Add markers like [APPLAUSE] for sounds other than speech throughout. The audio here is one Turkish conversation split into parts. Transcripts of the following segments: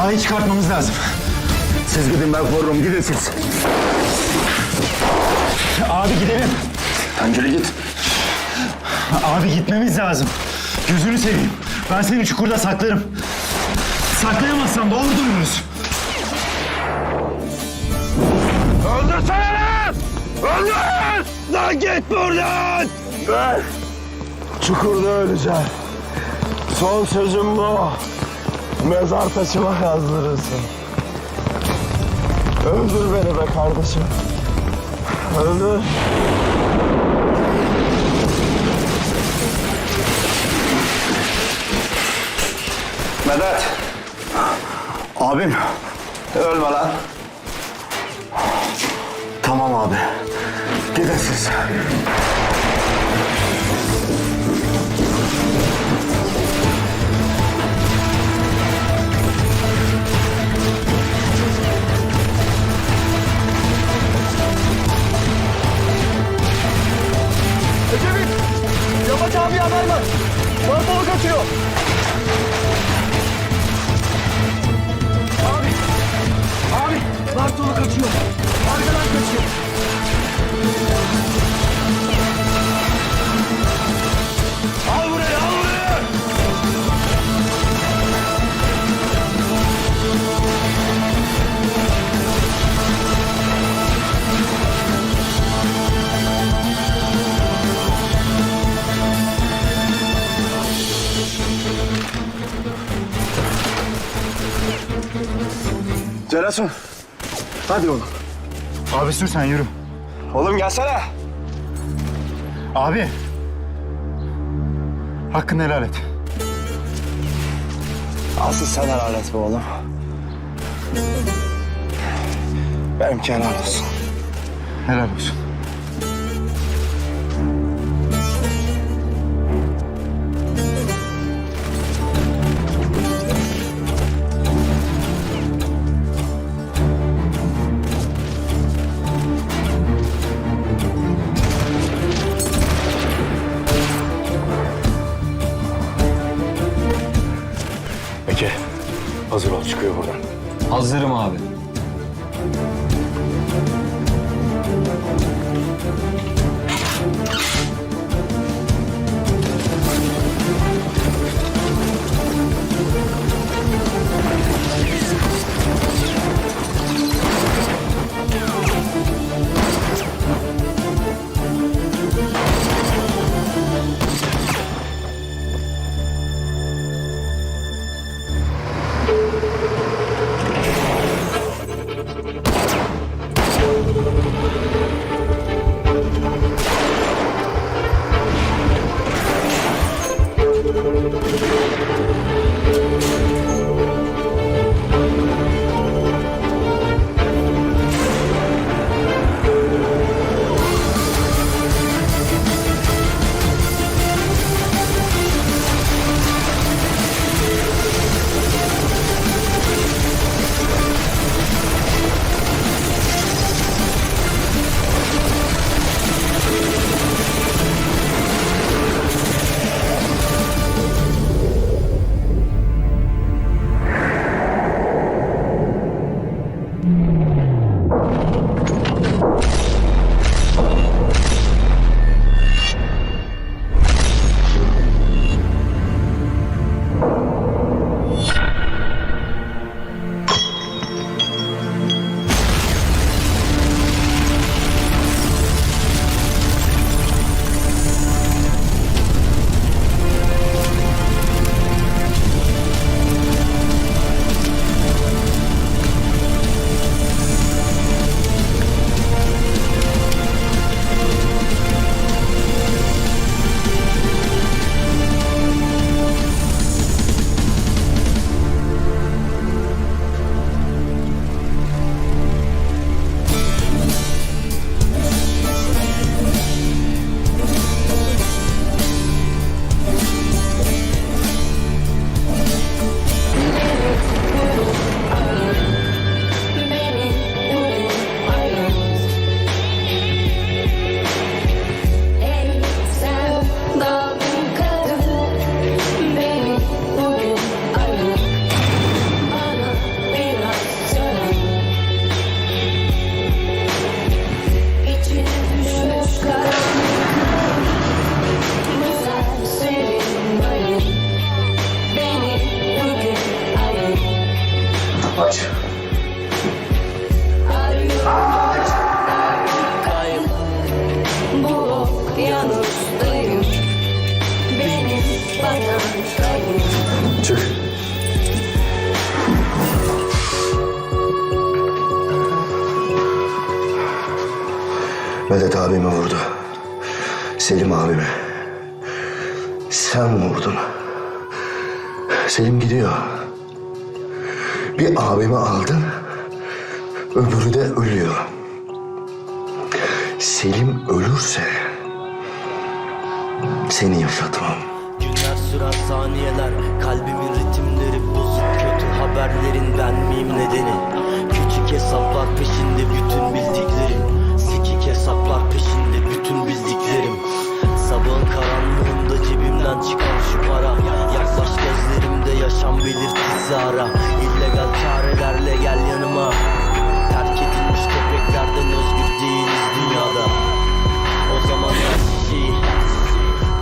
Ağayı çıkartmamız lazım. Siz gidin ben korurum. Gidin siz. Abi gidelim. Pencere git. Abi gitmemiz lazım. Gözünü seveyim. Ben seni çukurda saklarım. Saklayamazsam doğru dururuz. Öldürsene lan! Öldür! Lan git buradan! Ben çukurda öleceğim. Son sözüm bu. Mezar taşıma yazdırırsın. Öldür beni be kardeşim. Öldür. Medet. Abim. Ölme lan. Tamam abi. Gidin siz. Ecevit! Yamaç abi haber ver. Bartolu kaçıyor. Abi! Abi! Bartolu kaçıyor. Arkadan kaçıyor. Celasun. Hadi oğlum. Abi sür sen yürü. Oğlum gelsene. Abi. Hakkını helal et. Asıl sen helal et be oğlum. Benimki helal olsun. Helal olsun. Hazır ol çıkıyor buradan. Hazırım abi. Bir abimi aldın. Öbürü de ölüyor. Selim ölürse seni yaşatmam. Günler süren saniyeler Kalbimin ritimleri bozuk Kötü haberlerin ben miyim nedeni Küçük hesaplar peşinde bütün bildiklerim Sikik hesaplar peşinde bütün bildiklerim Sabahın karanlığında cebimden çıkan şu para gözlerimde yaşam belirtisi ara İllegal çarelerle gel yanıma. Terk edilmiş köpeklerden özgür değiliz dünyada. O zaman her şey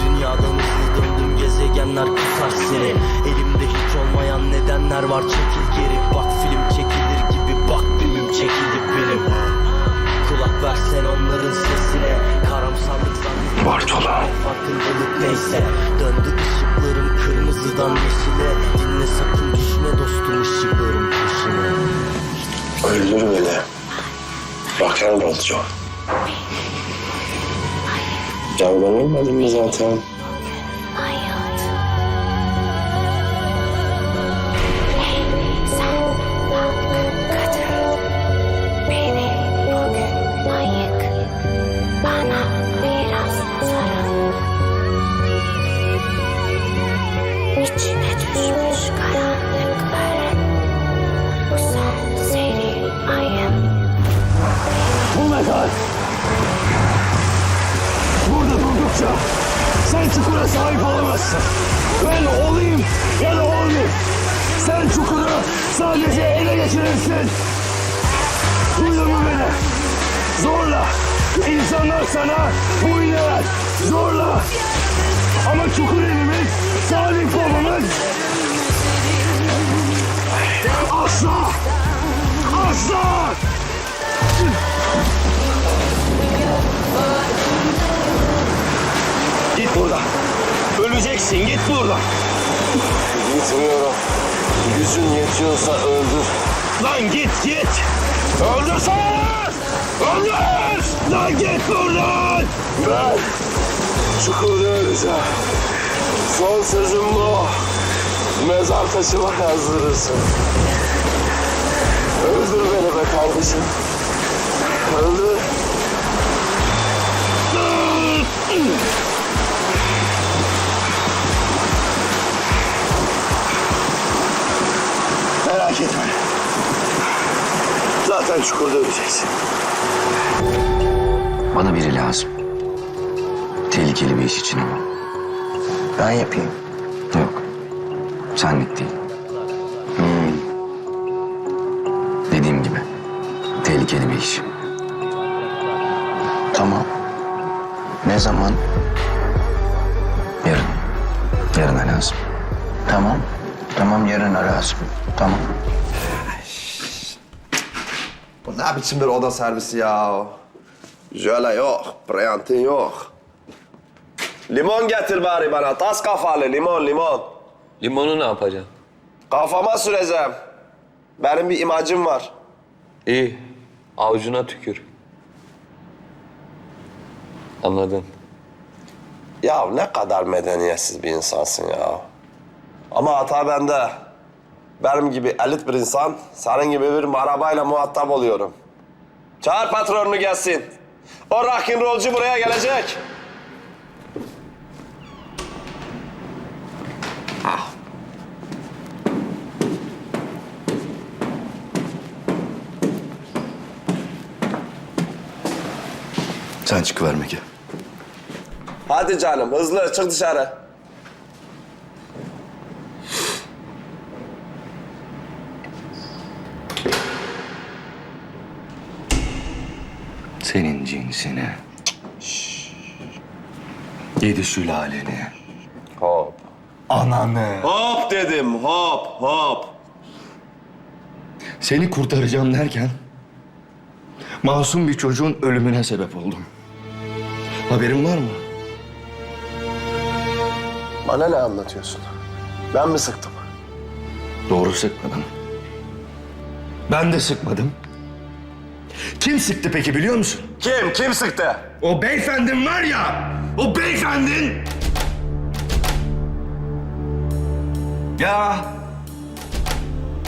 Dünyadan hızlı döndüm gezegenler kusar seni. Elimde hiç olmayan nedenler var çekil geri. Bak film çekilir gibi bak bimim çekildi benim. Kulak versen onların sesine Karamsarlık zannediyorum Bartolo. Farkındalık neyse kırmızıdan yeşile Dinle sakın düşme dostum ışıklarım peşine Öldür beni. Bakan olacağım. Mi zaten? Sana iner. Zorla. Ama çukur elimiz, sahip olmamız asla, asla Git buradan. Öleceksin. Git buradan. Gitmiyorum. Gücün yetiyorsa öldür. Lan git git. Öldürsene. Öldür. Lan git buradan. Ben çukurda öleceğim. Son sözüm bu. Mezar taşıma yazdırırsın. Öldür beni be kardeşim. Öldür. Merak etme. Zaten çukurda öleceksin. Bana biri lazım. Tehlikeli bir iş için ama. Ben yapayım. Yok. Senlik değil. Hmm. Dediğim gibi. Tehlikeli bir iş. Tamam. Ne zaman? Yarın. Yarına lazım. Tamam. Tamam yarın arasın. Tamam. Bu ne biçim bir oda servisi ya? Jöle yok, Briantin yok. Limon getir bari bana, tas kafalı limon, limon. Limonu ne yapacaksın? Kafama süreceğim. Benim bir imacım var. İyi. Avucuna tükür. Anladın. Ya ne kadar medeniyetsiz bir insansın ya. Ama hata bende. Benim gibi elit bir insan, senin gibi bir marabayla muhatap oluyorum. Çağır patronunu gelsin. O rock'n'rollcu buraya gelecek. Sen çıkıver Meki. Hadi canım, hızlı çık dışarı. Senin cinsine. Yedi sülaleni. Hop. Ananı. Hop dedim, hop, hop. Seni kurtaracağım derken masum bir çocuğun ölümüne sebep oldum. Haberin var mı? Bana ne anlatıyorsun? Ben mi sıktım? Doğru sıkmadım. Ben de sıkmadım. Kim sıktı peki biliyor musun? Kim? Kim sıktı? O beyefendin var ya, o beyefendin. Ya,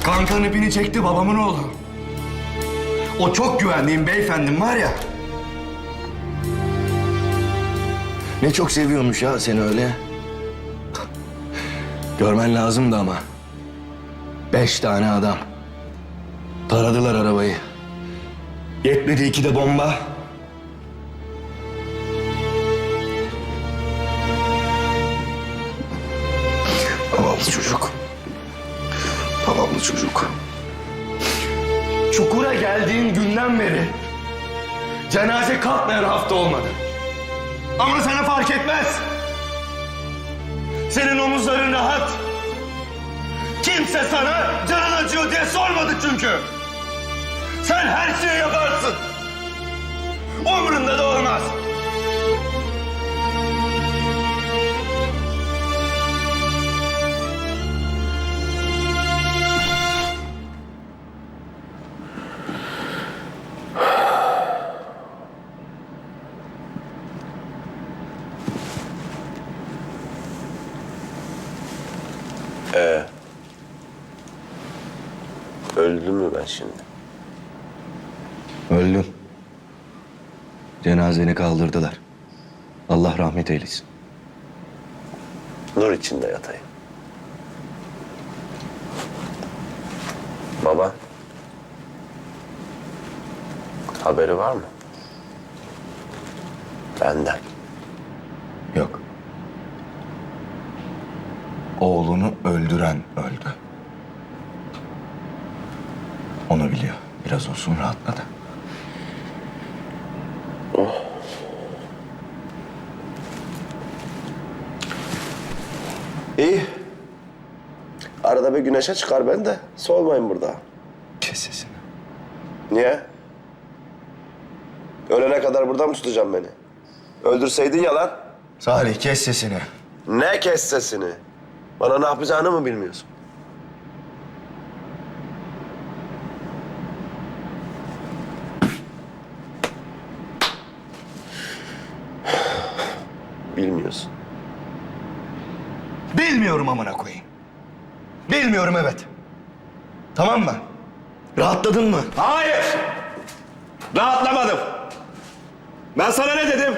kankan ipini çekti babamın oğlu. O çok güvendiğim beyefendim var ya. Ne çok seviyormuş ya seni öyle. Görmen lazımdı ama. Beş tane adam. Taradılar arabayı. Yetmedi iki de bomba. Zavallı çocuk. Zavallı çocuk. Çukura geldiğin günden beri cenaze kalkmayan hafta olmadı. Ama sana fark etmez. Senin omuzların rahat. Kimse sana canın acıyor diye sormadı çünkü. Sen her şeyi yaparsın. Umrunda da olmaz. Ben şimdi? Öldün. Cenazeni kaldırdılar. Allah rahmet eylesin. Nur içinde yatayım. Baba. Haberi var mı? Benden. Yok. Oğlunu öldüren öldü. Onu biliyor. Biraz olsun rahatladı. İyi. Arada bir güneşe çıkar ben de. Soğumayın burada. Kes sesini. Niye? Ölene kadar burada mı tutacaksın beni? Öldürseydin ya lan. Salih kes sesini. Ne kes sesini? Bana ne yapacağını mı bilmiyorsun? Bilmiyorsun. Bilmiyorum amına koyayım. Bilmiyorum evet. Tamam mı? Rahatladın mı? Hayır. Rahatlamadım. Ben sana ne dedim?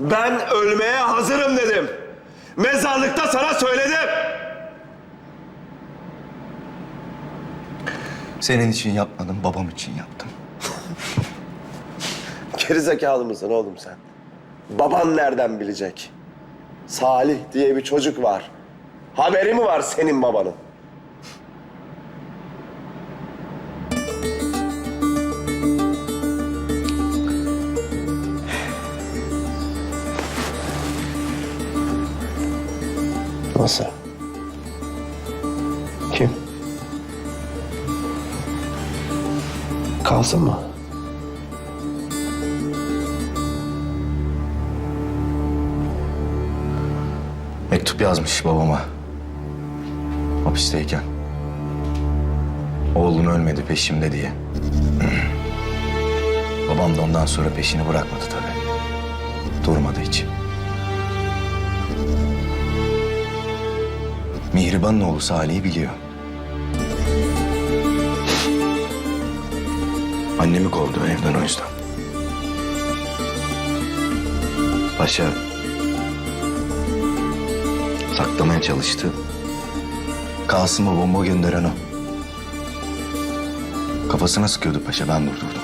Ben ölmeye hazırım dedim. Mezarlıkta sana söyledim. Senin için yapmadım, babam için yaptım. Gerizekalı mısın oğlum sen? Baban nereden bilecek? Salih diye bir çocuk var. Haberi mi var senin babanın? Nasıl? Kim? Kalsın mı? Mektup yazmış babama. Hapisteyken. Oğlun ölmedi peşimde diye. [CLEARS THROAT] Babam da ondan sonra peşini bırakmadı tabii. Durmadı hiç. Mihriban'ın oğlu Salih'i biliyor. Annemi kovdu evden o yüzden. Paşa saklamaya çalıştı. Kasım'a bomba gönderen o. Kafasına sıkıyordu paşa ben durdurdum.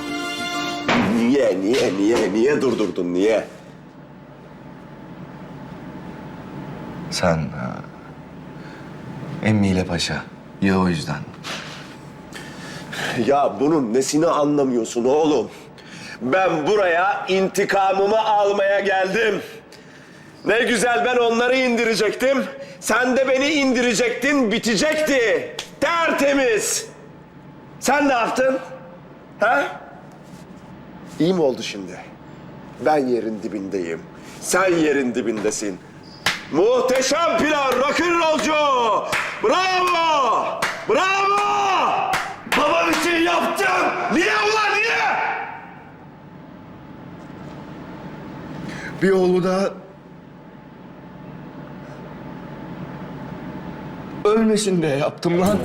Niye, niye, niye, niye durdurdun, niye? Sen ha, emmiyle paşa. Ya o yüzden. Ya bunun nesini anlamıyorsun oğlum? Ben buraya intikamımı almaya geldim. Ne güzel ben onları indirecektim. Sen de beni indirecektin, bitecekti. Tertemiz. Sen ne yaptın? Ha? İyi mi oldu şimdi? Ben yerin dibindeyim. Sen yerin dibindesin. Muhteşem plan, rock'n'rollcu! Bravo! Bravo! Babam için yaptım! Niye ulan niye? Bir oğlu da... Ölmesin diye yaptım lan.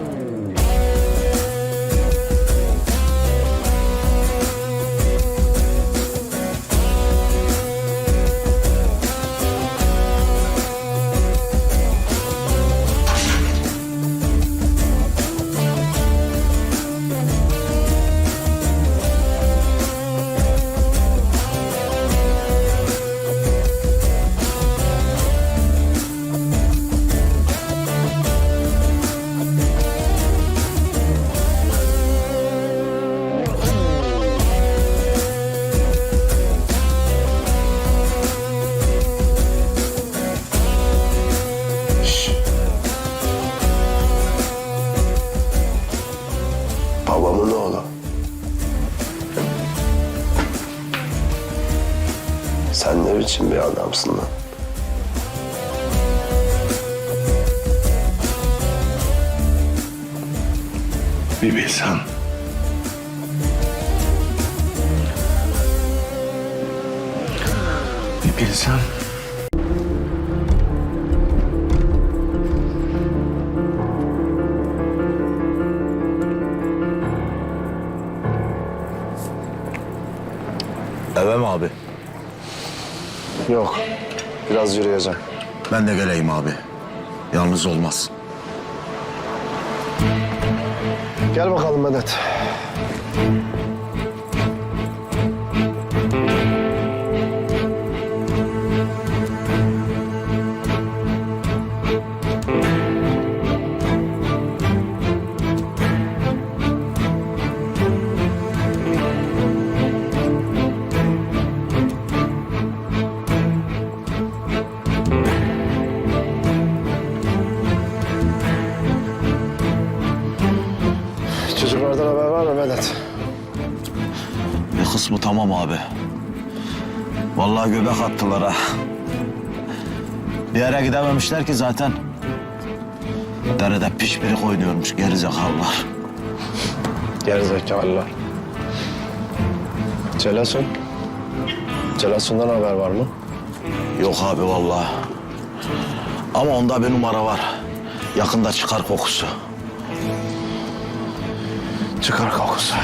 Biçim bir adamsın lan? Bir bilsen. Bir bilsen. Yok. Biraz yürüyeceğim. Ben de geleyim abi. Yalnız olmaz. Gel bakalım Medet. Tamam abi. Vallahi göbek attılar ha. Bir yere gidememişler ki zaten. Derede pişpirik oynuyormuş gerizekalılar. Gerizekalılar. Celasun. Celasun'dan haber var mı? Yok abi vallahi. Ama onda bir numara var. Yakında çıkar kokusu. Çıkar kokusu.